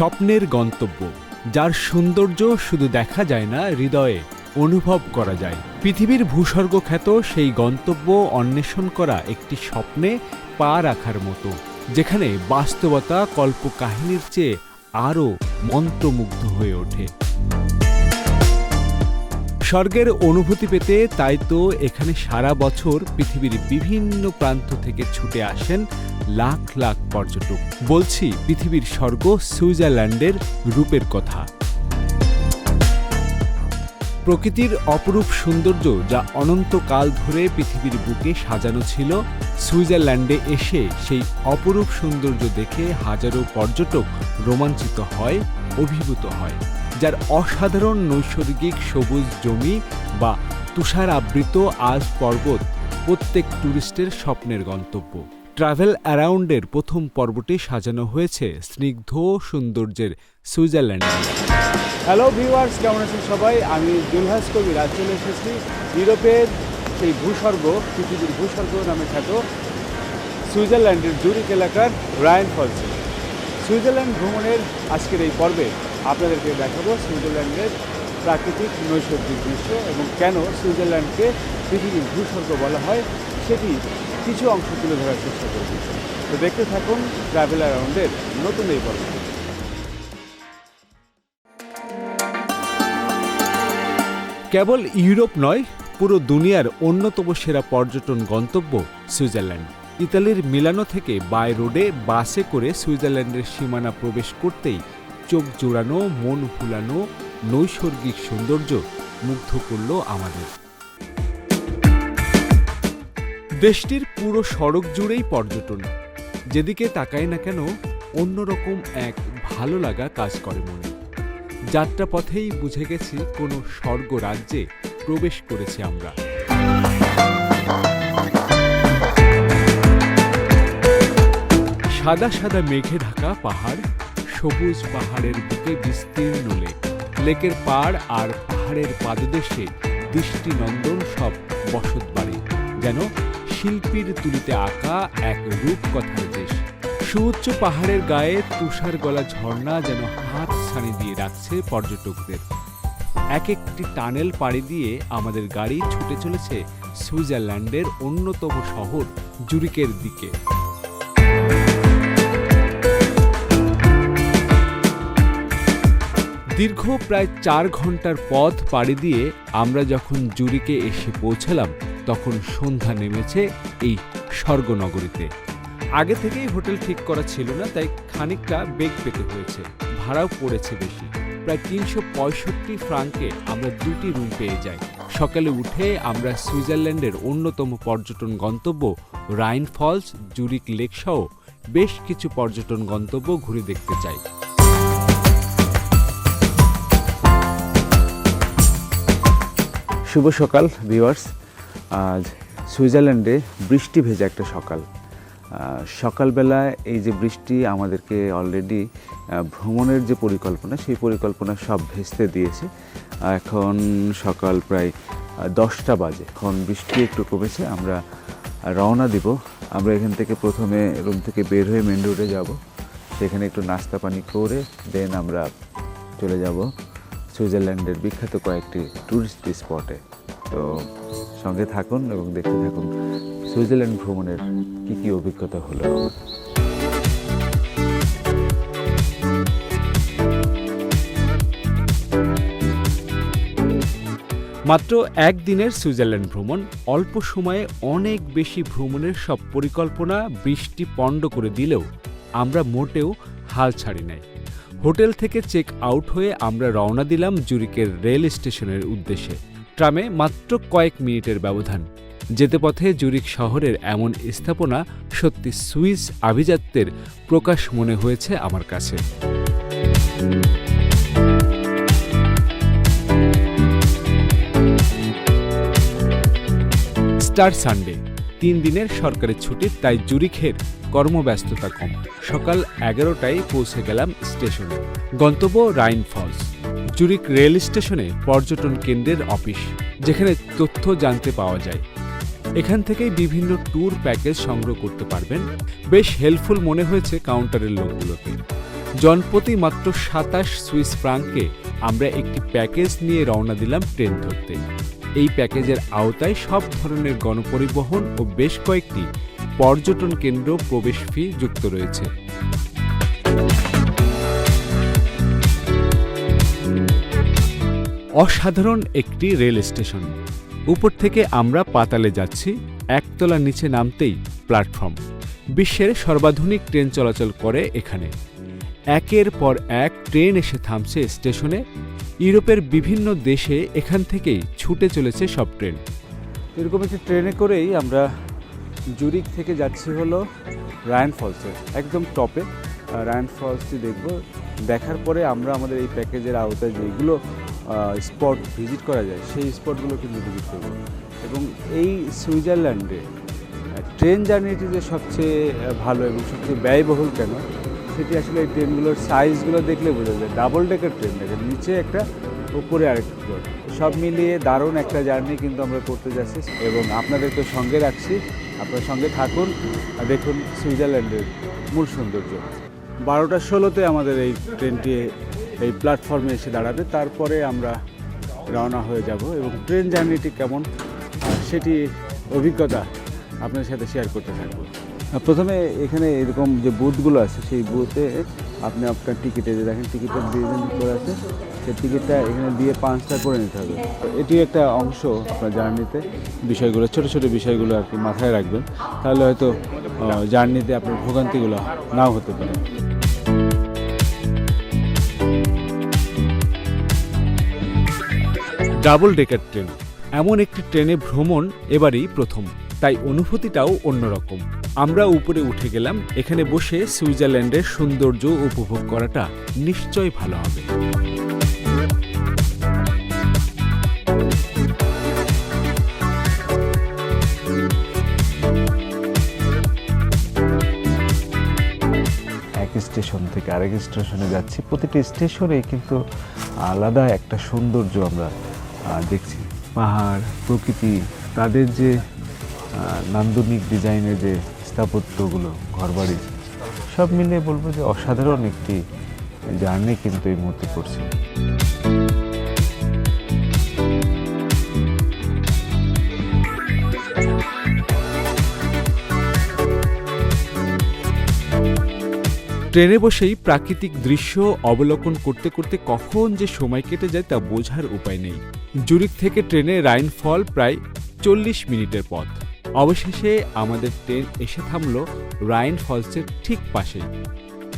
স্বপ্নের গন্তব্য, যার সৌন্দর্য শুধু দেখা যায় না, হৃদয়ে অনুভব করা যায়। পৃথিবীর ভূস্বর্গ খ্যাত সেই গন্তব্য অন্বেষণ করা একটি স্বপ্নে পা রাখার মতো, যেখানে বাস্তবতা কল্প কাহিনীর চেয়ে আরও মন্ত্রমুগ্ধ হয়ে ওঠে। স্বর্গের অনুভূতি পেতে তাই তো এখানে সারা বছর পৃথিবীর বিভিন্ন প্রান্ত থেকে ছুটে আসেন লাখ লাখ পর্যটক। বলছি, পৃথিবীর স্বর্গ সুইজারল্যান্ডের রূপের কথা। প্রকৃতির অপরূপ সৌন্দর্য যা অনন্তকাল ধরে পৃথিবীর বুকে সাজানো ছিল, সুইজারল্যান্ডে এসে সেই অপরূপ সৌন্দর্য দেখে হাজারো পর্যটক রোমাঞ্চিত হয়, অভিভূত হয়। যার অসাধারণ নৈসর্গিক সবুজ জমি বা তুষার আবৃত আজ পর্বত প্রত্যেক ট্যুরিস্টের স্বপ্নের গন্তব্য। ট্রাভেল অ্যারাউন্ডের প্রথম পর্বটি সাজানো হয়েছে স্নিগ্ধ সৌন্দর্যের সুইজারল্যান্ডে। হ্যালো ভিউয়ার্স কেমন আছেন সবাই? আমি জুলহাস কবির। আজ চলে এসেছি ইউরোপের সেই ভূস্বর্গ, পৃথিবীর ভূস্বর্গ নামে খ্যাত সুইজারল্যান্ডের জুরিক এলাকার রায়ন ফলসে সুইজারল্যান্ড ভ্রমণের আজকের এই পর্বে আপনাদেরকে দেখাবো সুইজারল্যান্ডের প্রাকৃতিক নৈসর্গিক দৃশ্য এবং কেন সুইজারল্যান্ডকে পৃথিবীর ভূস্বর্গ বলা হয় সেটি কিছু অংশ তুলে ধরার চেষ্টা করব তো দেখতে থাকুন ট্রাভেল অ্যারাউন্ডের নতুন এই পর্ব। কেবল ইউরোপ নয়, পুরো দুনিয়ার অন্যতম সেরা পর্যটন গন্তব্য সুইজারল্যান্ড। ইতালির মিলানো থেকে বাই রোডে বাসে করে সুইজারল্যান্ডের সীমানা প্রবেশ করতেই চোখ জোড়ানো, মন ভুলানো নৈসর্গিক সৌন্দর্য মুগ্ধ করল আমাদের। দেশটির পুরো সড়ক জুড়েই পর্যটন। যেদিকে তাকাই না কেন, অন্যরকম এক ভালো লাগা কাজ করে মনে। যাত্রা পথেই বুঝে গেছি কোনো স্বর্গ রাজ্যে প্রবেশ করেছি আমরা। সাদা সাদা মেঘে ঢাকা পাহাড় সবুজ পাহাড়ের বুকে বিস্তীর্ণ লেক। লেকের পাড় আর পাহাড়ের পাদদেশে দৃষ্টিনন্দন সব বসতবাড়ি। যেন শিল্পীর তুলিতে আঁকা এক রূপকথার দেশ। সুউচ্চ পাহাড়ের গায়ে তুষার গলা ঝর্ণা যেন হাত ছানি দিয়ে রাখছে পর্যটকদের। এক একটি টানেল পাড়ি দিয়ে আমাদের গাড়ি ছুটে চলেছে সুইজারল্যান্ডের অন্যতম শহর জুরিকের দিকে। দীর্ঘ প্রায় চার ঘণ্টার পথ পাড়ি দিয়ে আমরা যখন জুরিকে এসে পৌঁছালাম, তখন সন্ধ্যা নেমেছে এই স্বর্গনগরীতে। আগে থেকেই হোটেল ঠিক করা ছিল না, তাই খানিকটা বেগ পেতে হয়েছে, ভাড়াও পড়েছে বেশি। প্রায় তিনশো পঁয়ষট্টি ফ্রাঙ্কে আমরা দুটি রুম পেয়ে যাই। সকালে উঠে আমরা সুইজারল্যান্ডের অন্যতম পর্যটন গন্তব্য রাইন ফলস জুরিক লেক সহ বেশ কিছু পর্যটন গন্তব্য ঘুরে দেখতে চাই। শুভ সকাল ভিউয়ার্স আজ সুইজারল্যান্ডে বৃষ্টি ভেজা একটা সকাল। সকালবেলায় এই যে বৃষ্টি আমাদেরকে অলরেডি ভ্রমণের যে পরিকল্পনা, সেই পরিকল্পনা সব ভেস্তে দিয়েছে। এখন সকাল প্রায় দশটা বাজে। এখন বৃষ্টি একটু কমেছে, আমরা রওনা দিব। আমরা এখান থেকে প্রথমে রুম থেকে বের হয়ে মেন রোডে যাব। সেখানে একটু নাস্তা পানি করে দেন আমরা চলে যাব। সুইজারল্যান্ডের বিখ্যাত কয়েকটি ট্যুরিস্ট স্পটে তো সঙ্গে থাকুন এবং দেখতে থাকুন, সুইজারল্যান্ড ভ্রমণের কি কি অভিজ্ঞতা হলো মাত্র একদিনের সুইজারল্যান্ড ভ্রমণ, অল্প সময়ে অনেক বেশি ভ্রমণের সব পরিকল্পনা বৃষ্টি পণ্ড করে দিলেও আমরা মোটেও হাল ছাড়ি নাই। হোটেল থেকে চেক আউট হয়ে আমরা রওনা দিলাম জুরিকের রেল স্টেশনের উদ্দেশ্যে। ট্রামে মাত্র কয়েক মিনিটের ব্যবধান। যেতে পথে জুরিক শহরের এমন স্থাপনা সত্যি সুইস আভিজাত্যের প্রকাশ মনে হয়েছে আমার কাছে। স্টার সানডে, তিন দিনের সরকারি ছুটি, তাই জুরিখের কর্মব্যস্ততা কম। সকাল এগারোটায় পৌঁছে গেলাম স্টেশনে। গন্তব্য রাইন ফলস জুরিক রেল স্টেশনে পর্যটন কেন্দ্রের অফিস, যেখানে তথ্য জানতে পাওয়া যায়। এখান থেকেই বিভিন্ন ট্যুর প্যাকেজ সংগ্রহ করতে পারবেন। বেশ হেল্পফুল মনে হয়েছে কাউন্টারের লোকগুলোকে। জনপ্রতি মাত্র সাতাশ সুইস ফ্রাঙ্কে আমরা একটি প্যাকেজ নিয়ে রওনা দিলাম ট্রেন ধরতে। এই প্যাকেজের আওতায় সব ধরনের গণপরিবহন ও বেশ কয়েকটি পর্যটন কেন্দ্র প্রবেশ ফি যুক্ত রয়েছে। অসাধারণ একটি রেল স্টেশন। উপর থেকে আমরা পাতালে যাচ্ছি, একতলা নিচে নামতেই প্ল্যাটফর্ম। বিশ্বের সর্বাধুনিক ট্রেন চলাচল করে এখানে। একের পর এক ট্রেন এসে থামছে স্টেশনে। ইউরোপের বিভিন্ন দেশে এখান থেকেই ছুটে চলেছে সব ট্রেন। এরকম একটি ট্রেনে করেই আমরা জুরিক থেকে যাচ্ছি হলো রায়ন ফলসে, একদম টপে। রায়ন ফলসটি দেখব, দেখার পরে আমরা আমাদের এই প্যাকেজের আওতায় যেগুলো স্পট ভিজিট করা যায়, সেই স্পটগুলো কিন্তু ভিজিট করব। এবং এই সুইজারল্যান্ডে ট্রেন জার্নিটি যে সবচেয়ে ভালো এবং সবচেয়ে ব্যয়বহুল কেন সেটি আসলে এই ট্রেনগুলোর সাইজগুলো দেখলে বোঝা যায়। ডাবল ডেকার ট্রেন দেখেন নিচে একটা, উপরে আরেকটা ফ্লোর সব মিলিয়ে দারুণ একটা জার্নি কিন্তু আমরা করতে যাচ্ছি এবং আপনাদেরকে সঙ্গে রাখছি। আপনার সঙ্গে থাকুন আর দেখুন সুইজারল্যান্ডের মূল সৌন্দর্য। বারোটা ষোলোতে আমাদের এই ট্রেনটি এই প্ল্যাটফর্মে এসে দাঁড়াবে। তারপরে আমরা রওনা হয়ে যাব এবং ট্রেন জার্নিটি কেমন সেটি অভিজ্ঞতা আপনার সাথে শেয়ার করতে থাকব। প্রথমে এখানে এরকম যে বুথগুলো আছে, সেই বুথে আপনি আপনার টিকিটে যে দেখেন টিকিটের ডিজাইন করে আছে, সেই টিকিটটা এখানে দিয়ে পাঁচটা করে নিতে হবে। এটি একটা অংশ আপনার জার্নিতে বিষয়গুলো, ছোট ছোট বিষয়গুলো আর কি মাথায় রাখবেন। তাহলে হয়তো জার্নিতে আপনার ভোগান্তিগুলো নাও হতে পারে। Double decker train. এমন একটি ট্রেনে ভ্রমণ এবারেই প্রথম। তাই অনুভূতিটাও অন্যরকম। আমরা উপরে উঠে গেলাম, এখানে বসে সুইজারল্যান্ডের সৌন্দর্য উপভোগ করাটা নিশ্চয় ভালো হবে। এক স্টেশন থেকে আরেক স্টেশনে যাচ্ছি। প্রতিটি স্টেশনে কিন্তু আলাদা একটা সৌন্দর্য আমরা দেখছি। পাহাড়, প্রকৃতি, তাদের যে নান্দনিক ডিজাইনের যে স্থাপত্যগুলো, ঘরবাড়ি, সব মিলিয়ে বলব যে অসাধারণ একটি জার্নি কিন্তু এই মুহূর্তে করছি। ট্রেনে বসেই প্রাকৃতিক দৃশ্য অবলোকন করতে করতে কখন যে সময় কেটে যায় তা বোঝার উপায় নেই। জুরিক থেকে ট্রেনে রাইনফল প্রায় চল্লিশ মিনিটের পথ। অবশেষে আমাদের ট্রেন এসে থামল রাইন ফলসের ঠিক পাশে।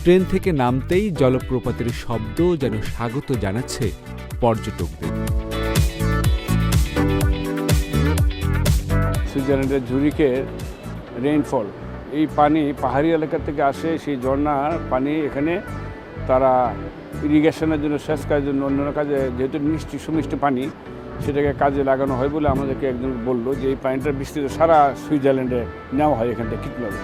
ট্রেন থেকে নামতেই জলপ্রপাতের শব্দ যেন স্বাগত জানাচ্ছে পর্যটকদের। সুইজারল্যান্ডের জুরিকের রেইনফল এই পানি পাহাড়ি এলাকা থেকে আসে, সেই ঝর্ণার পানি এখানে তারা ইরিগেশনের জন্য, সেচ কাজের জন্য অন্যান্য কাজে, যেহেতু মিষ্টি সুমিষ্টি পানি সেটাকে কাজে লাগানো হয় বলে আমাদেরকে একজন বলল যে এই পানিটা বিস্তৃত সারা সুইজারল্যান্ডে নেওয়া হয় এখান থেকে কিটলবে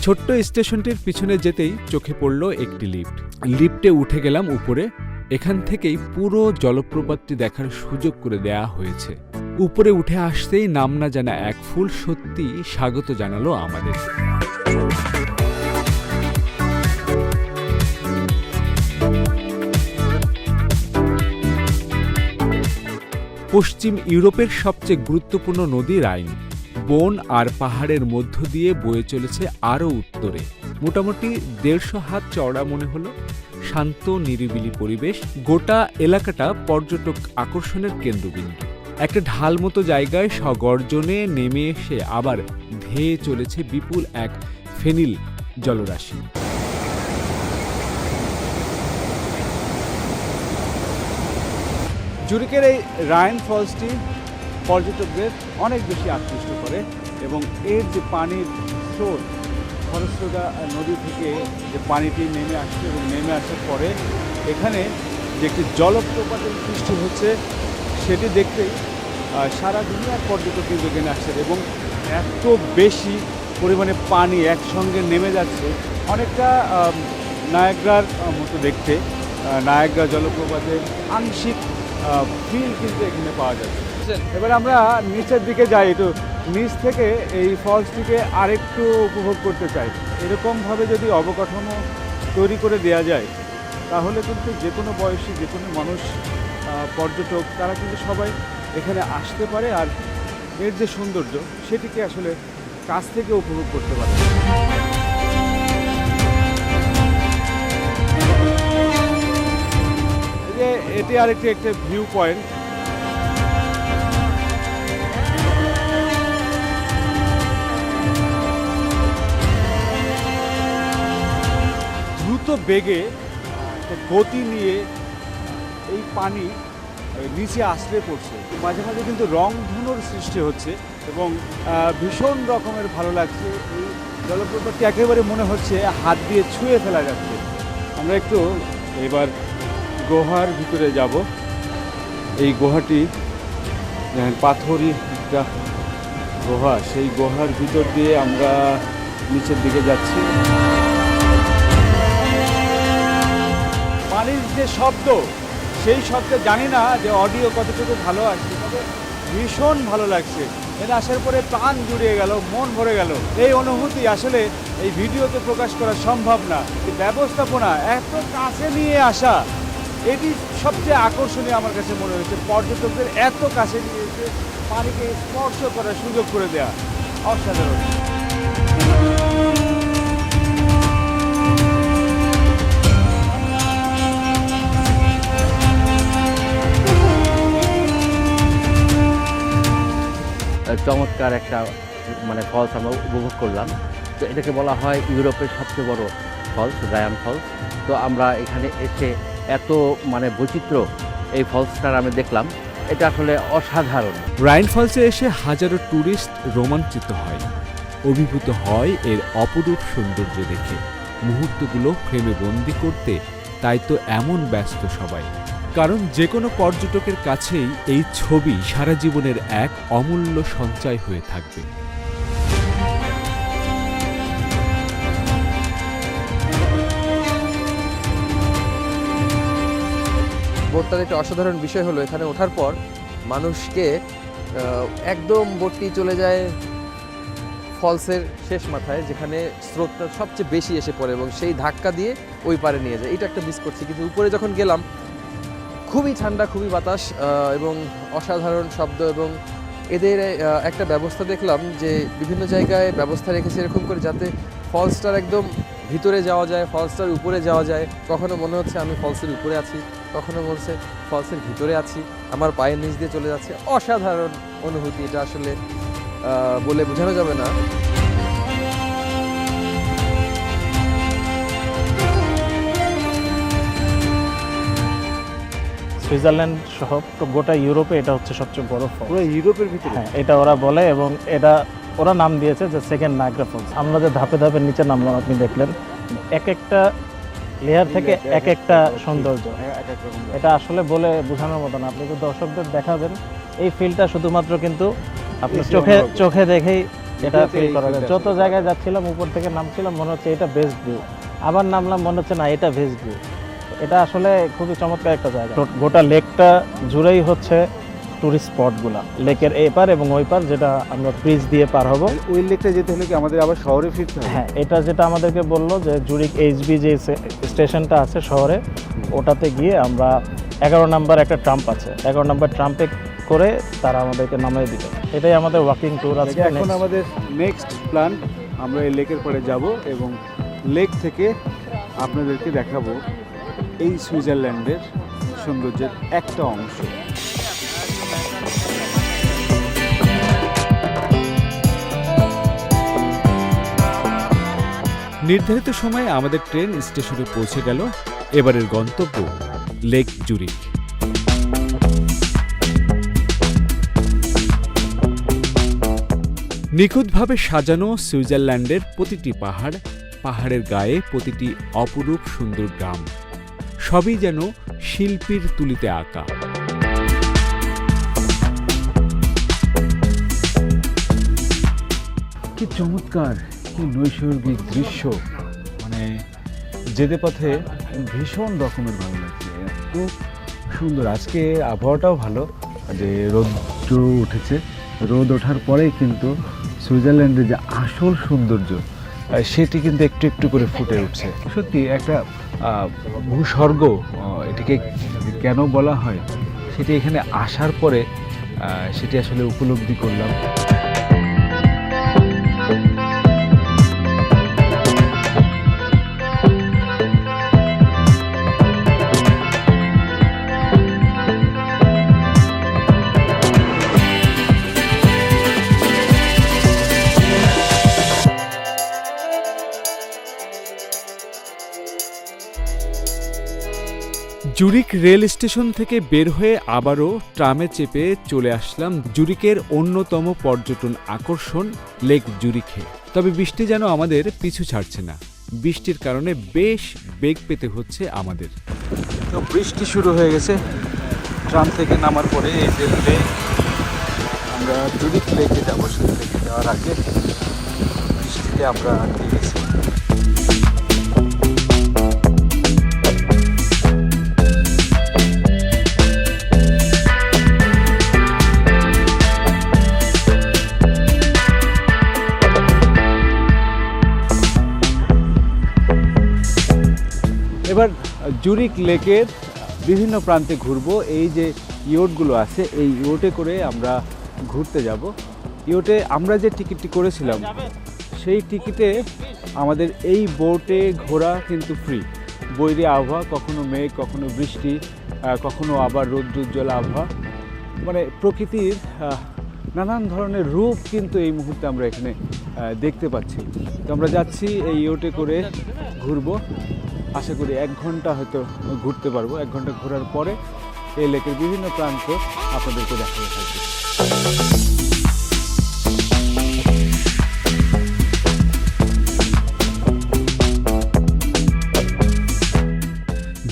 ছোট্ট স্টেশনটির পিছনে যেতেই চোখে পড়ল একটি লিফট। লিফটে উঠে গেলাম উপরে। এখান থেকেই পুরো জলপ্রপাতটি দেখার সুযোগ করে দেয়া হয়েছে। উপরে উঠে আসতেই নাম না জানা এক ফুল সত্যি স্বাগত জানালো আমাদের পশ্চিম ইউরোপের সবচেয়ে গুরুত্বপূর্ণ নদী রাইন। বন আর পাহাড়ের মধ্য দিয়ে বয়ে চলেছে আরও উত্তরে। মোটামুটি দেড়শো হাত চওড়া মনে হলো। শান্ত, নিরিবিলি পরিবেশ। গোটা এলাকাটা পর্যটক আকর্ষণের কেন্দ্রবিন্দু। একটা ঢাল মতো জায়গায় সগর্জনে নেমে এসে আবার ধেয়ে চলেছে বিপুল এক ফেনিল জলরাশি। জুরিকের এই রায়ন ফলসটি পর্যটকদের অনেক বেশি আকৃষ্ট করে এবং এর যে পানির স্রোত, খরস্রোতা নদী থেকে যে পানিটি নেমে আসছে এবং নেমে আসার পরে এখানে যে একটি জলপ্রপাতের সৃষ্টি হচ্ছে, সেটি দেখতেই সারা দুনিয়ার পর্যটক কিন্তু এখানে আসছে এবং এত বেশি পরিমাণে পানি একসঙ্গে নেমে যাচ্ছে। অনেকটা নায়াগ্রার মতো দেখতে নায়াগ্রা জলপ্রপাতের আংশিক ফিল কিন্তু এখানে পাওয়া যাচ্ছে। এবার আমরা নিচের দিকে যাই একটু। নিচ থেকে এই ফলসটিকে আরেকটু উপভোগ করতে চাই। এরকমভাবে যদি অবকাঠামো তৈরি করে দেওয়া যায়, তাহলে কিন্তু যে কোনো বয়সী, যে কোনো মানুষ পর্যটক, তারা কিন্তু সবাই এখানে আসতে পারে। আর এর যে সৌন্দর্য, সেটিকে আসলে কাছ থেকে উপভোগ করতে পারে। এটি আরেকটি একটা ভিউ পয়েন্ট দ্রুত বেগে গতি নিয়ে এই পানি নিচে আশ্রে পড়ছে। মাঝে মাঝে কিন্তু রং ধনুর সৃষ্টি হচ্ছে এবং ভীষণ রকমের ভালো লাগছে। এই জলপ্রপাতটি একেবারে মনে হচ্ছে হাত দিয়ে ছুঁয়ে ফেলা যাচ্ছে। আমরা একটু এবার গুহার ভিতরে যাব। এই গুহাটি পাথরই একটা গুহা। সেই গুহার ভিতর দিয়ে আমরা নিচের দিকে যাচ্ছি। পানির যে শব্দ, সেই শব্দে জানি না যে অডিও কতটুকু ভালো আসছে তবে ভীষণ ভালো লাগছে। এটা আসার পরে প্রাণ জুড়িয়ে গেল, মন ভরে গেল। এই অনুভূতি আসলে এই ভিডিওতে প্রকাশ করা সম্ভব না। ব্যবস্থাপনা এত কাছে নিয়ে আসা। এটি সবচেয়ে আকর্ষণীয় আমার কাছে মনে হয়েছে, পর্যটকদের এত কাছে নিয়ে এসে পানিকে স্পর্শ করার সুযোগ করে দেওয়া অসাধারণ। চমৎকার একটা মানে ফলস আমরা উপভোগ করলাম। তো এটাকে বলা হয় ইউরোপের সবচেয়ে বড় ফলস রায়ান ফলস তো আমরা এখানে এসে এত মানে বৈচিত্র্য এই ফলসটার আমি দেখলাম, এটা আসলে অসাধারণ। রাইন ফলসে এসে হাজারো ট্যুরিস্ট রোমাঞ্চিত হয়, অভিভূত হয় এর অপরূপ সৌন্দর্য দেখে। মুহূর্তগুলো ফ্রেমে বন্দি করতে তাই তো এমন ব্যস্ত সবাই। কারণ যে কোনো পর্যটকের কাছেই এই ছবি সারা জীবনের এক অমূল্য সঞ্চয় হয়ে থাকবে। বোটটার একটা অসাধারণ বিষয় হলো, এখানে ওঠার পর মানুষকে একদম বোটটি চলে যায় ফলসের শেষ মাথায়, যেখানে স্রোতটা সবচেয়ে বেশি এসে পড়ে এবং সেই ধাক্কা দিয়ে ওই পারে নিয়ে যায়। এটা একটা মিস করছি, কিন্তু উপরে যখন গেলাম, খুবই ঠান্ডা, খুবই বাতাস এবং অসাধারণ শব্দ এবং এদের একটা ব্যবস্থা দেখলাম যে বিভিন্ন জায়গায় ব্যবস্থা রেখেছে এরকম করে যাতে ফলসটার একদম ভিতরে যাওয়া যায়, ফলসটার উপরে যাওয়া যায়। কখনো মনে হচ্ছে আমি ফলসের উপরে আছি। কখনো বলছে ফলসের ভিতরে আছি আমার পায়ের নিচ দিয়ে চলে যাচ্ছে। অসাধারণ অনুভূতি এটা আসলে বলে বোঝানো যাবে না। সুইজারল্যান্ড সহ তো গোটা ইউরোপে এটা হচ্ছে সবচেয়ে বড় ফল পুরো ইউরোপের ভিতরে? হ্যাঁ এটা ওরা বলে এবং এটা ওরা নাম দিয়েছে যে সেকেন্ড নাইগ্রা ফলস। আমরা যে ধাপে ধাপে নিচে নামলাম আপনি দেখলেন এক একটা লেয়ার থেকে এক একটা সৌন্দর্য। এটা আসলে বলে বোঝানোর মতো না। আপনি যদি দর্শকদের দেখাবেন এই ফিলটা শুধুমাত্র কিন্তু আপনি চোখে চোখে দেখেই এটা ফিল করা যায়। যত জায়গায় যাচ্ছিলাম উপর থেকে নামছিলাম মনে হচ্ছে এটা বেস্ট ভিউ আবার নামলাম মনে হচ্ছে না এটা বেস্ট ভিউ এটা আসলে খুবই চমৎকার একটা জায়গা। গোটা লেকটা জুড়েই হচ্ছে টুরিস্ট স্পটগুলা লেকের এপার এবং ওই পার যেটা আমরা ব্রিজ দিয়ে পার হব। ওই লেকটা যেতে হলে কি আমাদের আবার শহরে ফিরতে হবে? হ্যাঁ এটা যেটা আমাদেরকে বলল যে জুরিক এইচবি যে স্টেশনটা আছে শহরে ওটাতে গিয়ে আমরা এগারো নাম্বার একটা ট্রাম্প আছে। এগারো নাম্বার ট্রাম্পে করে তারা আমাদেরকে নামিয়ে দিল। এটাই আমাদের ওয়াকিং ট্যুর আছে এখন আমাদের নেক্সট প্ল্যান আমরা এই লেকের পরে যাব এবং লেক থেকে আপনাদেরকে দেখাবো এই সুইজারল্যান্ডের সৌন্দর্যের একটা অংশ। নির্ধারিত সময়ে আমাদের ট্রেন স্টেশনে পৌঁছে গেল। এবারের গন্তব্য লেক জুরিক নিখুঁতভাবে সাজানো সুইজারল্যান্ডের প্রতিটি পাহাড়, পাহাড়ের গায়ে প্রতিটি অপরূপ সুন্দর গ্রাম। সবই যেন শিল্পীর তুলিতে আঁকা। কি চমৎকার! কি নৈসর্গিক দৃশ্য মানে যেতে পথে ভীষণ রকমের ভালো লাগছে। এত সুন্দর। আজকে আবহাওয়াটাও ভালো। যে রৌদ্র উঠেছে। রোদ ওঠার পরেই কিন্তু সুইজারল্যান্ডের যে আসল সৌন্দর্য সেটি কিন্তু একটু একটু করে ফুটে উঠছে। সত্যি একটা ভূস্বর্গ এটিকে কেন বলা হয়, সেটি এখানে আসার পরে সেটি আসলে উপলব্ধি করলাম। জুরিক রেল স্টেশন থেকে বের হয়ে আবারও ট্রামে চেপে চলে আসলাম জুরিকের অন্যতম পর্যটন আকর্ষণ লেক জুরিখে। তবে বৃষ্টি যেন আমাদের পিছু ছাড়ছে না। বৃষ্টির কারণে বেশ বেগ পেতে হচ্ছে আমাদের। তো বৃষ্টি শুরু হয়ে গেছে। ট্রাম থেকে নামার পরে এই যে আমরা জুরিক লেকে যাব। লেকে যাওয়ার আগে বৃষ্টিতে আমরা আটকে গেছি এবার জুরিক লেকের বিভিন্ন প্রান্তে ঘুরবো। এই যে ইয়োটগুলো আছে, এই ইয়োটে করে আমরা ঘুরতে যাব। ইয়োটে আমরা যে টিকিটটি করেছিলাম, সেই টিকিটে আমাদের এই বোটে ঘোরা কিন্তু ফ্রি বৈরী আবহাওয়া, কখনো মেঘ, কখনো বৃষ্টি কখনো আবার রৌদ্রোজ্জ্বল আবহাওয়া। মানে প্রকৃতির নানান ধরনের রূপ কিন্তু এই মুহূর্তে আমরা এখানে দেখতে পাচ্ছি। তো আমরা যাচ্ছি এই ইয়োটে করে ঘুরবো। আশা করি এক ঘণ্টা হয়তো ঘুরতে পারব। এক ঘণ্টা ঘোরার পরে এই লেকের বিভিন্ন প্রান্ত আপনাদেরকে দেখাতে থাকবে।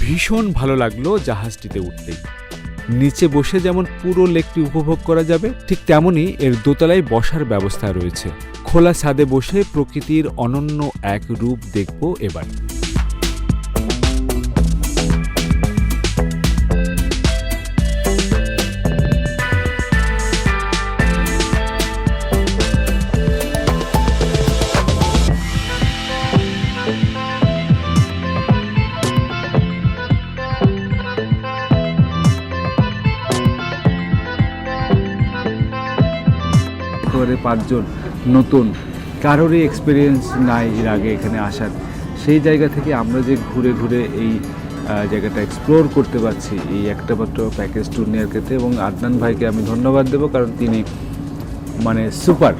ভীষণ ভালো লাগল জাহাজটিতে উঠতেই নিচে বসে যেমন পুরো লেকটি উপভোগ করা যাবে, ঠিক তেমনই এর দোতলায় বসার ব্যবস্থা রয়েছে। খোলা ছাদে বসে প্রকৃতির অনন্য এক রূপ দেখব এবার। করে পাঁচজন নতুন। কারোরই এক্সপিরিয়েন্স নাই এর আগে এখানে আসার। সেই জায়গা থেকে আমরা যে ঘুরে ঘুরে এই জায়গাটা এক্সপ্লোর করতে পারছি এই একটা মাত্র প্যাকেজ ট্যুর নেওয়ার ক্ষেত্রে এবং আদনান ভাইকে আমি ধন্যবাদ দেবো কারণ তিনি মানে সুপার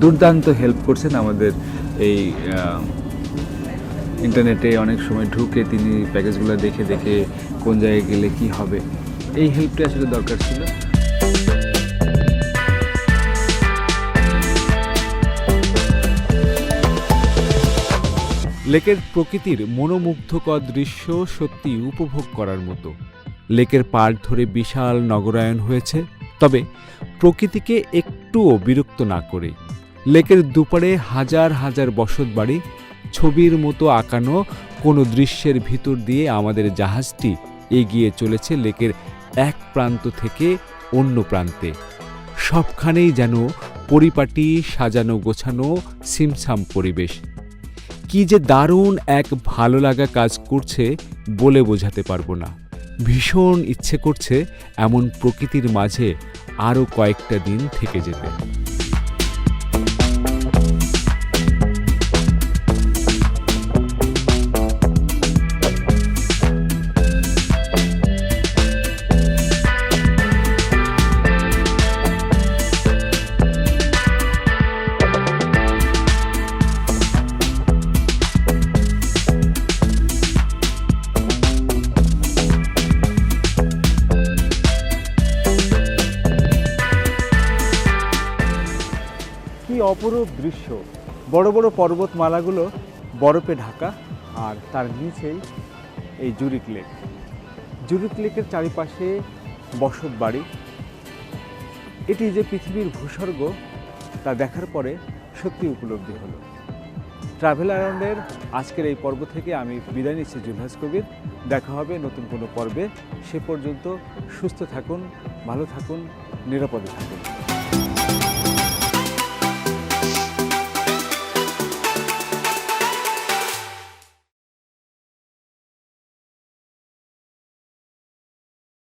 দুর্দান্ত হেল্প করছেন আমাদের এই ইন্টারনেটে অনেক সময় ঢুকে তিনি প্যাকেজগুলো দেখে দেখে কোন জায়গায় গেলে কি হবে। এই হেল্পটা আসলে দরকার ছিল। লেকের প্রকৃতির মনোমুগ্ধকর দৃশ্য সত্যি উপভোগ করার মতো। লেকের পাড় ধরে বিশাল নগরায়ন হয়েছে, তবে প্রকৃতিকে একটুও বিরক্ত না করে। লেকের দুপারে হাজার হাজার বসত বাড়ি ছবির মতো আঁকানো কোনো দৃশ্যের ভিতর দিয়ে আমাদের জাহাজটি এগিয়ে চলেছে লেকের এক প্রান্ত থেকে অন্য প্রান্তে। সবখানেই যেন পরিপাটি, সাজানো গোছানো, সিমসাম পরিবেশ। কি যে দারুণ এক ভালো লাগা কাজ করছে বলে বোঝাতে পারব না। ভীষণ ইচ্ছে করছে এমন প্রকৃতির মাঝে আরও কয়েকটা দিন থেকে যেতে। দৃশ্য বড় বড় পর্বতমালাগুলো বরফে ঢাকা আর তার নিচেই এই জুরিক লেক। জুরিক লেকের চারিপাশে বসত বাড়ি। এটি যে পৃথিবীর ভূস্বর্গ, তা দেখার পরে সত্যি উপলব্ধি হলো। ট্রাভেল আরাউন্ডের আজকের এই পর্ব থেকে আমি বিদায় নিচ্ছি জুলহাস কবির। দেখা হবে নতুন কোনো পর্বে। সে পর্যন্ত সুস্থ থাকুন, ভালো থাকুন, নিরাপদে থাকুন।